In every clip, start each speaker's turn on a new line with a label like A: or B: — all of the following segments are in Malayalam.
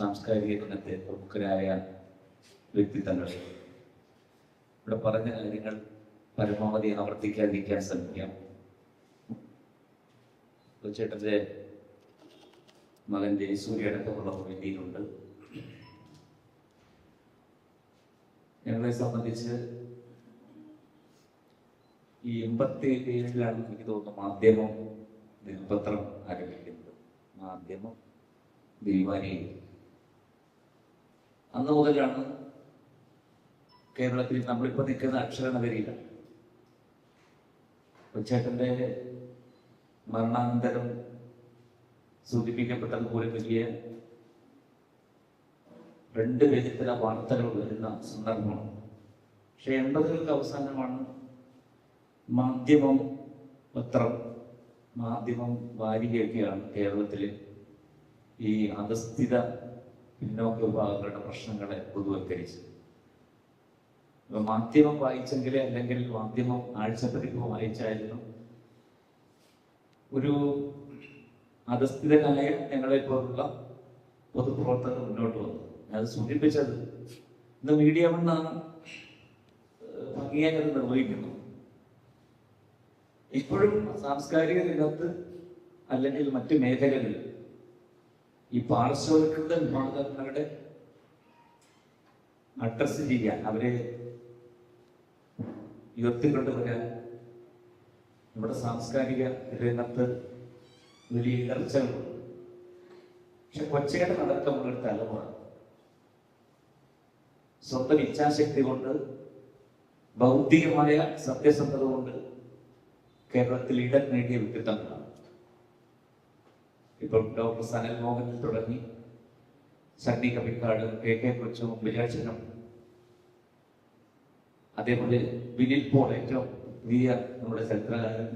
A: സാംസ്കാരിക രംഗത്തെ പ്രമുഖരായ വ്യക്തിത്വങ്ങൾ. ഇവിടെ പറഞ്ഞ കാര്യങ്ങൾ പരമാവധി ആവർത്തിക്കാതിരിക്കാൻ ശ്രമിക്കാം. ചേട്ടന്റെ മകൻ ജയസൂര്യ അടക്കമുള്ള വേദിയിലുണ്ട് ഞങ്ങളെ സംബന്ധിച്ച് ഈ എൺപത്തി ഏഴിലാണ് എനിക്ക് തോന്നുന്നു മാധ്യമം ദിനപത്രം ആരംഭിക്കുന്നത്. മാധ്യമം ദീവാനി അന്ന് മുതലാണ് കേരളത്തിൽ നമ്മളിപ്പോ നിൽക്കുന്ന അക്ഷരനഗരിയിലാണ് ചേട്ടന്റെ മരണാനന്തരം സൂചിപ്പിക്കപ്പെട്ടത് പോലെ വലിയ രണ്ട് വിധത്തിലെ വാർത്തകൾ വരുന്ന സന്ദർഭമാണ്. പക്ഷെ എൺപതുകൾക്ക് അവസാനമാണ് മാധ്യമം പത്രം മാധ്യമം വാരികയൊക്കെയാണ് കേരളത്തിൽ ഈ അധസ്ഥിത പിന്നോക്ക വിഭാഗങ്ങളുടെ പ്രശ്നങ്ങളെ പൊതുവൽക്കരിച്ചത്. മാധ്യമം വായിച്ചെങ്കിലേ അല്ലെങ്കിൽ മാധ്യമം ആഴ്ചപ്പതിപ്പ് വായിച്ചായിരുന്നു. ഒരു അധസ്ഥിതനായ ഞങ്ങളെ പോലുള്ള പൊതുപ്രവർത്തകർ മുന്നോട്ട് വന്നു. അത് സൂചിപ്പിച്ചത് ഇന്ന് മീഡിയ വണ്ണാണ് ഭംഗിയായി അത് നിർവഹിക്കുന്നു. ഇപ്പോഴും സാംസ്കാരിക രംഗത്ത് അല്ലെങ്കിൽ മറ്റു മേഖലകളിൽ ഈ പാർശ്വവൽകൃത വിഭാഗങ്ങളുടെ അഡ്രസ് ചെയ്യാൻ അവരെ ഉയർത്തിക്കൊണ്ടുവരാൻ നമ്മുടെ സാംസ്കാരിക രംഗത്ത് വലിയ ഇടർച്ചകളുണ്ട് പക്ഷെ കൊച്ചയുടെ അടക്കമുള്ള ഒരു തലമുറ. സ്വന്തം ഇച്ഛാശക്തി കൊണ്ട് ബൗദ്ധികമായ സത്യസന്ധത കൊണ്ട് കേരളത്തിൽ ഇടം നേടിയ വ്യക്തിത്വങ്ങളാണ്. ഇപ്പം ഡോക്ടർ സനൽ മോഹൻ തുടങ്ങി. സണ്ണി കവിക്കാട് കെ കെ കൊച്ചു വിജാക്ഷരം അതേപോലെ വിനിൽ പോൾ ഏറ്റവും പുതിയ നമ്മുടെ ചരിത്രകാരൻ.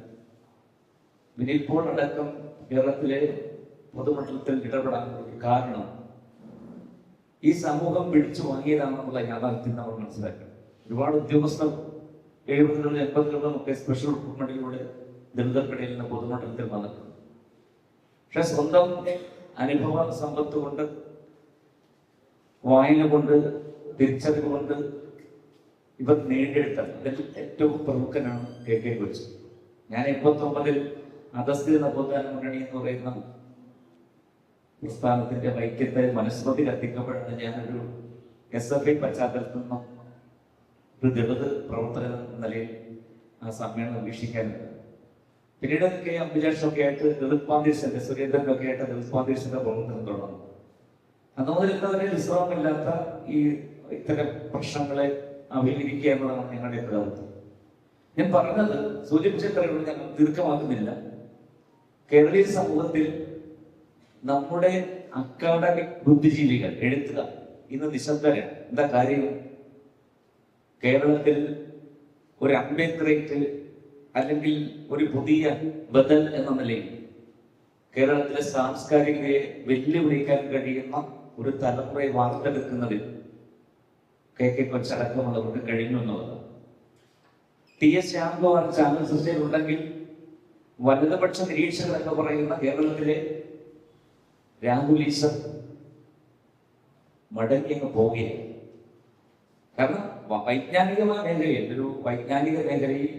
A: വിനിൽ പോൾ അടക്കം കേരളത്തിലെ പൊതുമണ്ഡലത്തിൽ ഇടപെടാനുള്ള കാരണം ഈ സമൂഹം പിടിച്ചു വാങ്ങിയതാണെന്നുള്ള യാഥാർത്ഥ്യം നമ്മൾ മനസ്സിലാക്കണം. ഒരുപാട് ഉദ്യോഗസ്ഥർ എഴുപതിലുള്ള എൺപതിലുള്ള ഒക്കെ സ്പെഷ്യൽ റിക്രൂട്ട്മെന്റിലൂടെ ദളിതർക്കിടയിൽ നിന്ന് പൊതുമണ്ഡലത്തിൽ വന്നിട്ടുണ്ട്. പക്ഷെ സ്വന്തം അനുഭവ സമ്പത്ത് കൊണ്ട് വായന കൊണ്ട് തിരിച്ചറിവ് കൊണ്ട് ഇവർ നേടിയെടുത്ത അതിൽ ഏറ്റവും പ്രമുഖനാണ് കെ കെ കൊച്ചു. ഞാൻ എൺപത്തൊമ്പതിൽ അധസ്ഥിത നവോത്ഥാന മുന്നണി എന്ന് പറയുന്ന പ്രസ്ഥാനത്തിന്റെ വൈക്യത്തെ മനസ്മൃതി കത്തിക്കപ്പെടാണ് ഞാനൊരു എസ് എഫ് ഐ പശ്ചാത്തലത്തിൽ നിന്നും ഒരു ദളിത് പ്രവർത്തകൻ എന്ന നിലയിൽ ആ സമ്മേളനം വീക്ഷിക്കാനുണ്ട്. പിന്നീട് കെ അംബിജാഷൊക്കെ ആയിട്ട് ദളിത് പാന്തീഴ്സിന്റെ സുരേന്ദ്രനൊക്കെ ആയിട്ട് ദളിത് പാന്തീഴ്സിന്റെ പ്രവർത്തനം തുടർന്നു അന്ന് മുതൽ ഇന്നവരെ വിശ്രമമില്ലാത്ത ഈ ഇത്തരം പ്രശ്നങ്ങളെ അഭിമുഖീകരിക്കുക എന്നതാണ് ഞങ്ങളുടെ ഉത്തരവാദിത്വം ഞാൻ പറഞ്ഞത് സൂചിപ്പിച്ച കാര്യങ്ങൾ ഞങ്ങൾ ദീർഘമാക്കുന്നില്ല കേരളീയ സമൂഹത്തിൽ നമ്മുടെ അക്കാഡമിക് ബുദ്ധിജീവികൾ എഴുത്തുക ഇന്ന് നിശബ്ദരാണ്. എന്താ കാര്യം? കേരളത്തിൽ ഒരു അംബേദ്കറേറ്റ് അല്ലെങ്കിൽ ഒരു പുതിയ ബദൽ എന്ന നിലയിൽ കേരളത്തിലെ സാംസ്കാരികതയെ വെല്ലുവിളിക്കാൻ കഴിയുന്ന ഒരു തലമുറയെ വാർത്തെടുക്കുന്നതിൽ കെ കെ കൊച്ചടക്കമുള്ളവർക്ക് കഴിഞ്ഞു എന്നുള്ളത്. ടി എസ് ശ്യാംകുമാർ ചാനൽ സിസ്റ്റയിൽ ഉണ്ടെങ്കിൽ വലതുപക്ഷ നിരീക്ഷകർ എന്ന് പറയുന്ന കേരളത്തിലെ രാഹുലീസം മടങ്ങി അങ്ങ് കാരണം വൈജ്ഞാനികമായ മേഖലയിൽ ഒരു വൈജ്ഞാനിക മേഖലയിൽ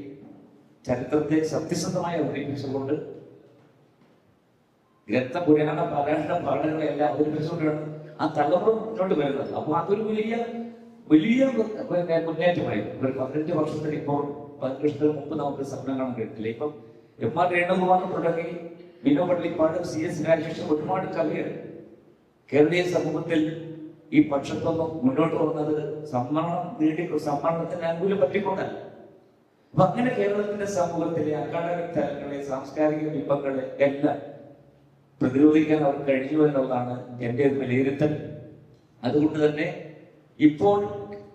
A: ചരിത്രത്തെ സത്യസന്ധമായി അവതരിപ്പിച്ചുകൊണ്ട് ഗ്രന്ഥ പുരാണ പാരായണ പാഠങ്ങളെല്ലാം അവതരിപ്പിച്ചുകൊണ്ടാണ് ആ തലമുറ മുന്നോട്ട് വരുന്നത്. അപ്പൊ അതൊരു വലിയ വലിയ മുന്നേറ്റമായി. ഒരു പതിനഞ്ച് വർഷത്തിന് ഇപ്പോൾ പതിനഞ്ച് വർഷത്തിന് മുമ്പ് നമുക്ക് സ്വപ്നം കാണാൻ കഴിയില്ല ഇപ്പം എം ആർ രേണുകുമാർ തുടങ്ങി വിനോ പള്ളിപ്പാട് സി എസ് രാജേഷ് ഒരുപാട് കവികൾ കേരളീയ സമൂഹത്തിൽ ഈ പക്ഷത്തൊന്നും മുന്നോട്ട് വന്നത് സമ്മർണം നേടി സമ്മർണത്തിന് അനുകൂലം പറ്റിക്കൊണ്ടല്ല. അപ്പൊ അങ്ങനെ കേരളത്തിന്റെ സമൂഹത്തിലെ അക്കാഡമിക് തലങ്ങളെ സാംസ്കാരിക വിഭവങ്ങളെ എല്ലാം പ്രതിരോധിക്കാൻ അവർ കഴിഞ്ഞു എന്നുള്ളതാണ് ഒരു വിലയിരുത്തൽ. അതുകൊണ്ട് തന്നെ ഇപ്പോൾ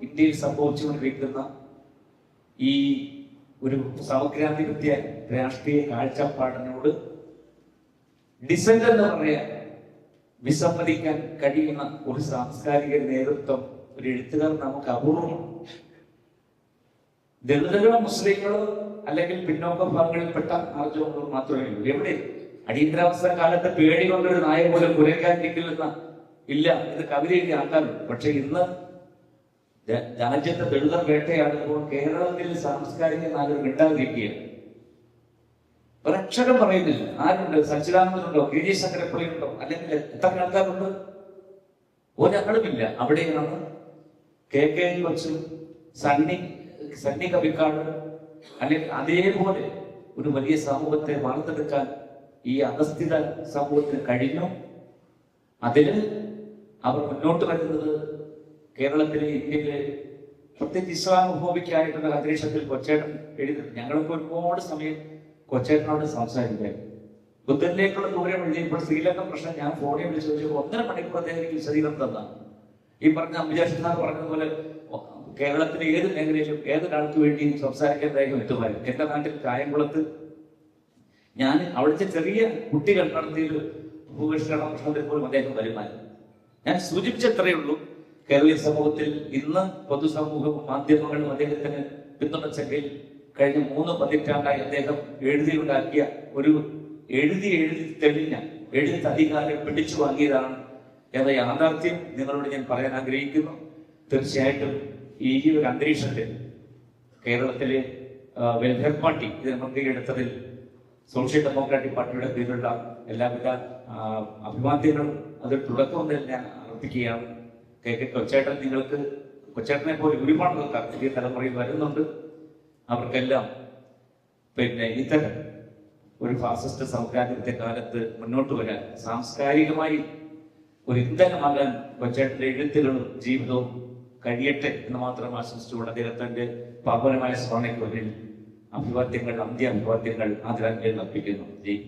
A: ഇന്ത്യയിൽ സംഭവിച്ചുകൊണ്ടിരിക്കുന്ന ഈ ഒരു സമഗ്രാധിപത്യ രാഷ്ട്രീയ കാഴ്ചപ്പാടിനോട് ഡിസെന്റ് എന്ന് പറയാൻ വിസമ്മതിക്കാൻ കഴിയുന്ന ഒരു സാംസ്കാരിക നേതൃത്വം ഒരു എഴുത്തുകാർ നമുക്ക് അപൂർവമാണ്. ദളിതരോ മുസ്ലിങ്ങളോ അല്ലെങ്കിൽ പിന്നോക്ക ഭാഗങ്ങളിൽപ്പെട്ട ആർജവങ്ങളോ മാത്രമേ ഉള്ളൂ. എവിടെ? അടിയന്തരാവസ്ഥ കാലത്ത് പേടി കൊണ്ടൊരു നായ പോലും കുരയ്ക്കാതിരിക്കില്ലെന്ന ഇല്ല. ഇത് കവിതയൊക്കെ ആക്കാറുണ്ട് പക്ഷെ ഇന്ന് രാജ്യത്തെ ദളിതർ വേട്ടയാടുമ്പോൾ കേരളത്തിൽ സാംസ്കാരിക നാഗർ മിണ്ടാതിരിക്കുകയാണ്. ഒരക്ഷരം പറയുന്നില്ല. ആരുണ്ട്? സച്ചിദാനന്ദനുണ്ടോ? കെ ജി ശങ്കരപ്പിള്ളിയുണ്ടോ? അല്ലെങ്കിൽ എത്ര ആൾക്കാരുണ്ട്? ഒരാളുമില്ല അവിടെയാണ് കെ കെ കൊച്ചും സണ്ണി സണ്ണി കവിക്കാട് അല്ലെങ്കിൽ അതേപോലെ ഒരു വലിയ സമൂഹത്തെ വാർത്തെടുക്കാൻ ഈ അധസ്ഥിത സമൂഹത്തിന് കഴിഞ്ഞു. അതിന് അവർ മുന്നോട്ട് വരുന്നത് കേരളത്തിലെ ഇന്ത്യയിലെ പ്രത്യേകിച്ച് ഇസ്ലാമോഫോബിക്കായിട്ടുള്ള അന്തരീക്ഷത്തിൽ കൊച്ചേട്ടൻ എഴുതി ഞങ്ങൾക്ക് ഒരുപാട് സമയം കൊച്ചേട്ടനോട് സംസാരിക്കാൻ. ബുദ്ധനിലേക്കുള്ള ദൂരം എഴുതിയപ്പോൾ ശ്രീലങ്കൻ പ്രശ്നം. ഞാൻ ഫോണിൽ വിളിച്ച് ചോദിച്ചപ്പോൾ ഒന്നര മണിക്കൂർ അദ്ദേഹം വിശദീകരണം ഈ പറഞ്ഞ അമ്പിജാഷ് പറഞ്ഞതുപോലെ കേരളത്തിലെ ഏത് മേഖലയിലും ഏതൊരാൾക്ക് വേണ്ടിയും സംസാരിക്കാൻ ധൈര്യം എത്തുമായിരുന്നു എന്റെ നാട്ടിൽ കായംകുളത്ത് ഞാൻ അവിടുത്തെ ചെറിയ കുട്ടികൾ നടത്തിയ ഭൂപരിഷ്കരണ പ്രശ്നത്തിൽ പോലും അദ്ദേഹം വരുമായിരുന്നു ഞാൻ സൂചിപ്പിച്ചത്രയേ ഉള്ളൂ കേരളീയ സമൂഹത്തിൽ ഇന്ന് പൊതുസമൂഹവും മാധ്യമങ്ങളും അദ്ദേഹത്തിന് പിന്തുണച്ചെങ്കിൽ കഴിഞ്ഞ മൂന്ന് പതിറ്റാണ്ടായി അദ്ദേഹം എഴുതിയുണ്ടാക്കിയ ഒരു എഴുതി എഴുതി തെളിഞ്ഞ എഴുതി അധികാരം പിടിച്ചു വാങ്ങിയതാണ് എന്ന യാഥാർത്ഥ്യം നിങ്ങളോട് ഞാൻ പറയാൻ ആഗ്രഹിക്കുന്നു. തീർച്ചയായിട്ടും ഈ ഒരു അന്തരീക്ഷത്തിൽ കേരളത്തിലെ വെൽഫെയർ പാർട്ടി ഇത് മുൻകൈയെടുത്തതിൽ സോഷ്യൽ ഡെമോക്രാറ്റിക് പാർട്ടിയുടെ പേരിലുള്ള എല്ലാവിധ അഭിവാദ്യങ്ങളും അത് തുടക്കം ഞാൻ അർപ്പിക്കുകയാണ് കെ കെ കൊച്ചേട്ടൻ നിങ്ങൾക്ക് കൊച്ചേട്ടനെ പോലെ ഒരുപാട് ആൾക്കാർ പുതിയ തലമുറയിൽ വരുന്നുണ്ട്. അവർക്കെല്ലാം പിന്നെ ഇത്തരം ഒരു ഫാസിസ്റ്റ് സംക്രാന്തിത്തെ കാലത്ത് മുന്നോട്ട് വരാൻ സാംസ്കാരികമായി ഒരു ഇന്ധനമാകാൻ കൊച്ചേട്ടന്റെ എഴുത്തുകളും ജീവിതവും കഴിയട്ടെ എന്ന് മാത്രം ആശംസിച്ചുകൊണ്ട് അദ്ദേഹത്തിന്റെ പാപനമായ സ്മരണയ്ക്ക് മുന്നിൽ അഭിവാദ്യങ്ങൾ അന്ത്യ അഭിവാദ്യങ്ങൾ ആദരാഞ്ജലി അർപ്പിക്കുന്നു. ജയ്